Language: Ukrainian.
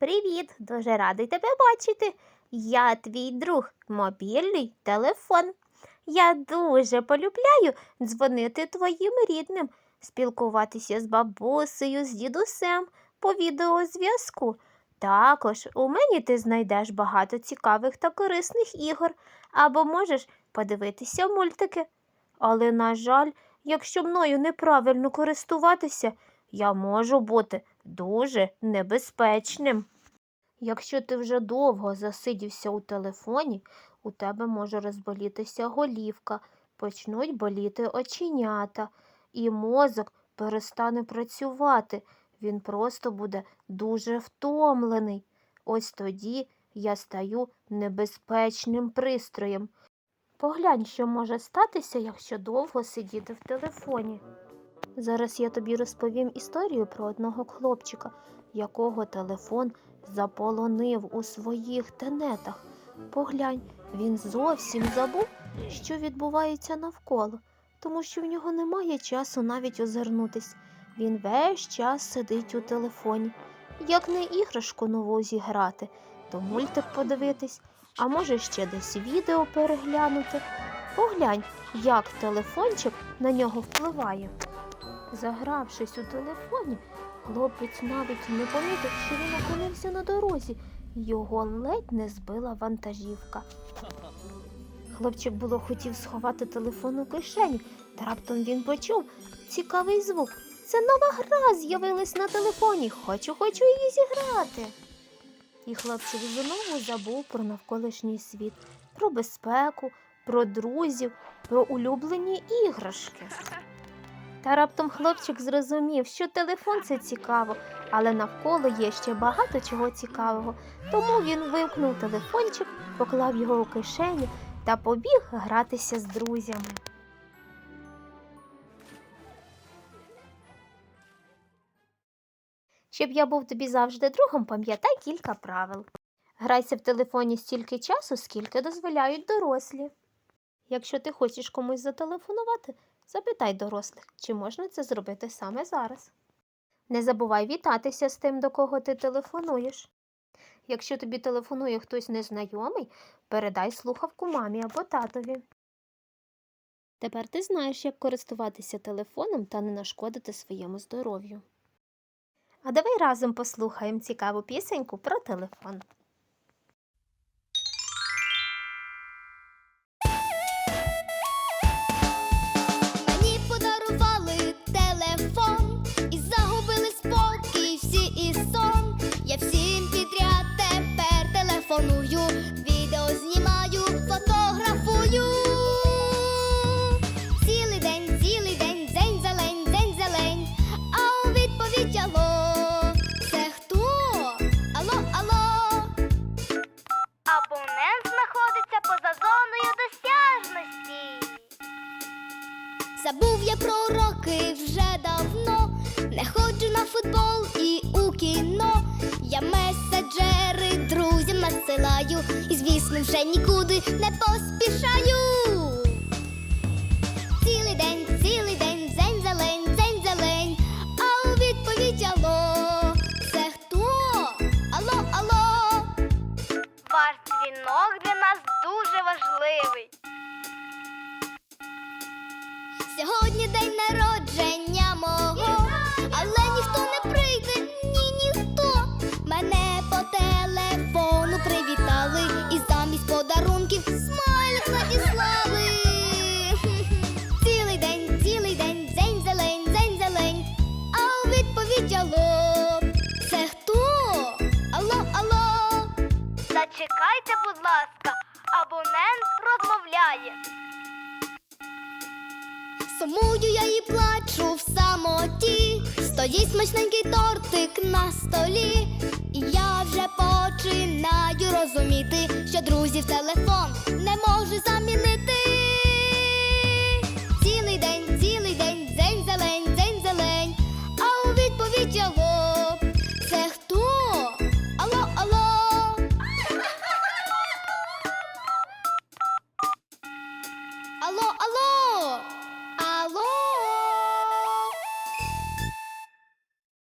Привіт, дуже радий тебе бачити. Я твій друг, мобільний телефон. Я дуже полюбляю дзвонити твоїм рідним, спілкуватися з бабусею, з дідусем по відеозв'язку. Також у мені ти знайдеш багато цікавих та корисних ігор, або можеш подивитися мультики. Але, на жаль, якщо мною неправильно користуватися, я можу бути дуже небезпечним. Якщо ти вже довго засидівся у телефоні, у тебе може розболітися голівка, почнуть боліти оченята, і мозок перестане працювати. Він просто буде дуже втомлений. Ось тоді я стаю небезпечним пристроєм. Поглянь, що може статися, якщо довго сидіти в телефоні. Зараз я тобі розповім історію про одного хлопчика, якого телефон заполонив у своїх тенетах. Поглянь, він зовсім забув, що відбувається навколо, тому що в нього немає часу навіть озирнутись. Він весь час сидить у телефоні. Як не іграшку нову зіграти, то мультик подивитись, а може ще десь відео переглянути. Поглянь, як телефончик на нього впливає. Загравшись у телефоні, хлопець навіть не помітив, що він опинився на дорозі. Його ледь не збила вантажівка. Хлопчик було хотів сховати телефон у кишеню, та раптом він почув цікавий звук. Це нова гра з'явилась на телефоні. Хочу, хочу її зіграти. І хлопчик знову забув про навколишній світ, про безпеку, про друзів, про улюблені іграшки. Та раптом хлопчик зрозумів, що телефон це цікаво, але навколо є ще багато чого цікавого. Тому він вимкнув телефончик, поклав його у кишеню та побіг гратися з друзями. Щоб я був тобі завжди другом, пам'ятай кілька правил. Грайся в телефоні стільки часу, скільки дозволяють дорослі. Якщо ти хочеш комусь зателефонувати, запитай дорослих, чи можна це зробити саме зараз. Не забувай вітатися з тим, до кого ти телефонуєш. Якщо тобі телефонує хтось незнайомий, передай слухавку мамі або татові. Тепер ти знаєш, як користуватися телефоном та не нашкодити своєму здоров'ю. А давай разом послухаємо цікаву пісеньку про телефон. Про уроки вже давно. Не ходжу на футбол і у кіно. Я меседжери друзям надсилаю. І звісно, вже нікуди не поспішаю. Сьогодні день народження мого, але ніхто не прийде, ні ніхто. Мене по телефону привітали і замість подарунків смайлик надіслали. Цілий день, цілий день, дзень зелень, дзень зелень. А у відповідь алло. Це хто? Алло, алло. Зачекайте, будь ласка, абонент розмовляє. Сумую я і плачу в самоті, стоїть смачненький тортик на столі, і я вже починаю розуміти, що друзів телефон не може замінити. Цілий день, цілий день, день зелень, день зелень, а у відповідь його це хто? Алло, алло. Алло, алло.